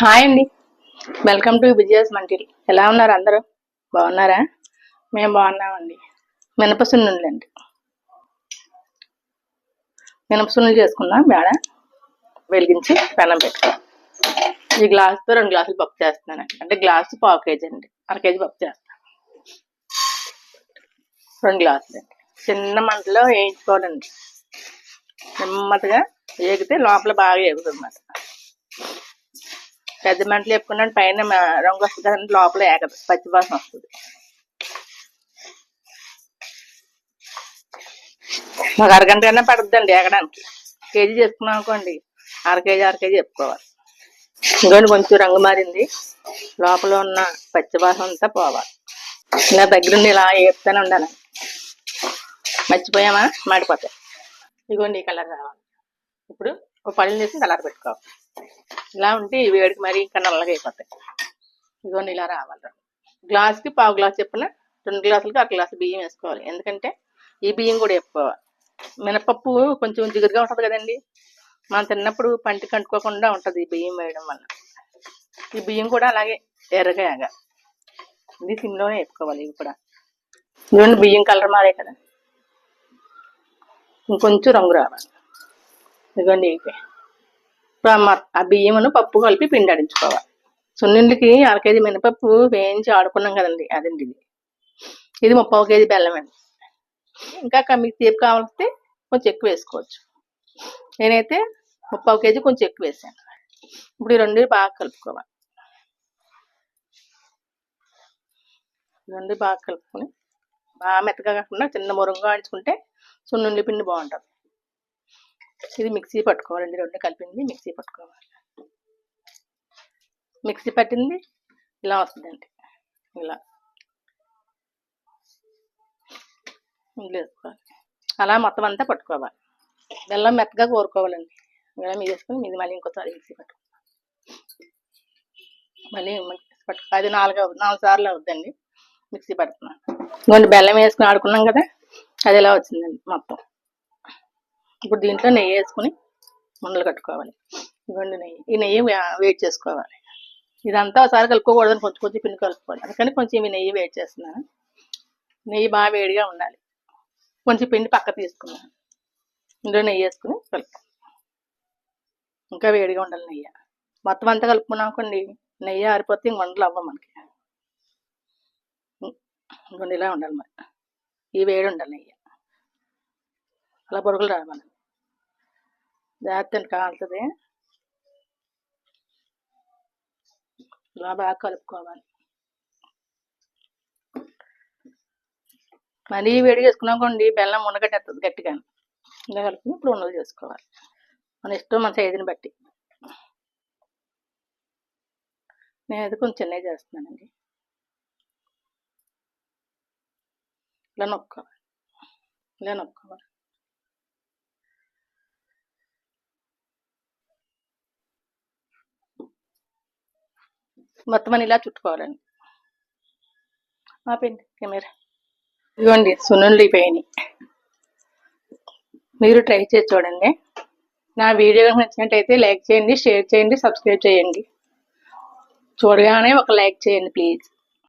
Hi అండి. Welcome to Vijayan మంటిల్ ఎలా ఉన్నారు అందరూ? బాగున్నారా? మేము బాగున్నామండి. మినపసున్నుండి మినపసున్నులు చేసుకుందాం మేడ వెలిగించి పెనం పెట్టుకుందాం ఈ గ్లాసుతో రెండు గ్లాసులు పప్పు చేస్తున్నానండి అంటే గ్లాసు పావు కేజీ అండి. అర కేజీ పప్పు చేస్తాను రెండు గ్లాసులు. అండి చిన్న మంటలో వేయించుకోవాలండి. నెమ్మదిగా వేగితే లోపల బాగా వేగుతుంది అన్నమాట. పెద్ద మంటలు చెప్పుకున్నాను పైన రంగు వస్తుంది కదండి లోపల ఏగదు పచ్చి వాసన వస్తుంది. మాకు అరగంట అయినా పడుతుందండి ఏగడానికి. కేజీ చేసుకున్నాం అనుకోండి అర కేజీ అర కేజీ చెప్పుకోవాలి ఇంకోటి కొంచెం రంగు మారింది లోపల ఉన్న పచ్చి వాసన అంతా పోవాలి. నా దగ్గరుండి ఇలా ఏపుతూనే ఉండాలి. మర్చిపోయామా? మాడిపోతాయి. ఇదిగోండి ఈ కలర్ రావాలి. ఇప్పుడు ఒక పళ్ళు చేసి కలర్ పెట్టుకోవాలి. ఇలా ఉంటే ఈ వేడికి మరీ ఇంకా నల్లగా అయిపోతాయి. ఇదిగోండి ఇలా రావాలి గ్లాస్కి పావు గ్లాస్ చెప్పిన రెండు గ్లాసులకి అర గ్లాసు బియ్యం వేసుకోవాలి. ఎందుకంటే ఈ బియ్యం కూడా వేసుకోవాలి మినపప్పు కొంచెం జిగురుగా ఉంటుంది కదండి. మనం తిన్నప్పుడు పంటికి అంటుకోకుండా ఉంటుంది ఈ బియ్యం వేయడం వల్ల. ఈ బియ్యం కూడా అలాగే ఎర్రగా ఇది సిమ్లోనే వేసుకోవాలి ఇవి కూడా. ఇదిగోండి బియ్యం కలర్ మారే కదా. ఇంకొంచెం రంగు రావాలి. ఇదిగోండి ఇవి. ఆ ఆ బియ్యమును పప్పు కలిపి పిండాడించుకోవాలి సున్నిండికి అర కేజీ మినపప్పు వేయించి ఆడుకున్నాం కదండి అదండి ఇది. ఇది ముప్పై కేజీ బెల్లం అండి. ఇంకా మీకు తీపి కావాలంటే కొంచెం ఎక్కువ వేసుకోవచ్చు. నేనైతే ముప్పై కేజీ కొంచెం ఎక్కువ వేసాను. ఇప్పుడు ఈ రెండు బాగా కలుపుకోవాలి. రెండు బాగా కలుపుకొని బాగా మెత్తగా కాకుండా చిన్న మురంగా ఆడించుకుంటే సున్నుండి పిండి బాగుంటుంది. ఇది మిక్సీ పట్టుకోవాలండి రెండు కలిపింది మిక్సీ పట్టుకోవాలి. మిక్సీ పట్టింది ఇలా వస్తుందండి ఇలా. వేసుకోవాలి. అలా మొత్తం అంతా పట్టుకోవాలి. బెల్లం మెత్తగా కోరుకోవాలండి. బెల్లం వేసుకొని మీది మళ్ళీ ఇంకోసారి మిక్సీ పట్టుకోవాలి. మళ్ళీ మిక్సీ పట్టు అది నాలుగు నాలుగు సార్లు అవుద్దండి. మిక్సీ పడుతున్నాను ఇదిగోండి బెల్లం వేసుకుని ఆడుకున్నాం కదా అది ఇలా వచ్చిందండి మొత్తం. ఇప్పుడు దీంట్లో నెయ్యి వేసుకుని ముండలు కట్టుకోవాలి. ఇవ్వండి నెయ్యి. ఈ నెయ్యి వెయిట్ చేసుకోవాలి. ఇదంతా ఒకసారి కలుపుకోకూడదని కొంచెం కొంచెం పిండి కలుపుకోవాలి. అందుకని కొంచెం ఈ నెయ్యి వెయిట్ చేస్తున్నాను. నెయ్యి బాగా వేడిగా ఉండాలి. కొంచెం పిండి పక్క తీసుకున్నాను. ఇందులో నెయ్యి వేసుకుని కలుపు ఇంకా వేడిగా ఉండాలి నెయ్యి. మొత్తం అంతా కలుపుకున్నాం అనుకోండి నెయ్యి ఆరిపోతే ఇంక వంటలు అవ్వ మనకి. ఇంకొండి ఇలా ఉండాలి మరి. ఈ వేడి ఉండాలి నెయ్యి. అలా పొరుగులు రావాలి జాగ్రత్త కాలుతుంది ఇలా బాగా కలుపుకోవాలి. మళ్ళీ వేడి చేసుకున్నాకోండి బెల్లం ఉండగట్టేస్తుంది గట్టిగా. ఇలా కలుపుకుని ఇప్పుడు ఉండలు చేసుకోవాలి. మన ఇష్టం మన సైజుని బట్టి. నేనైతే కొంచెం చిన్నవి చేస్తున్నానండి. ఇలా నొక్కోవాలి ఇలా నొక్కోవాలి మొత్తం అని ఇలా చుట్టుకోవాలండి. ఆపండి కెమెరా. ఇదిగోండి సున్నుండి పోయినాయి మీరు ట్రై చేసి చూడండి. నా వీడియో కనుక నచ్చినట్టయితే లైక్ చేయండి షేర్ చేయండి సబ్స్క్రైబ్ చేయండి. చూడగానే ఒక లైక్ చేయండి ప్లీజ్.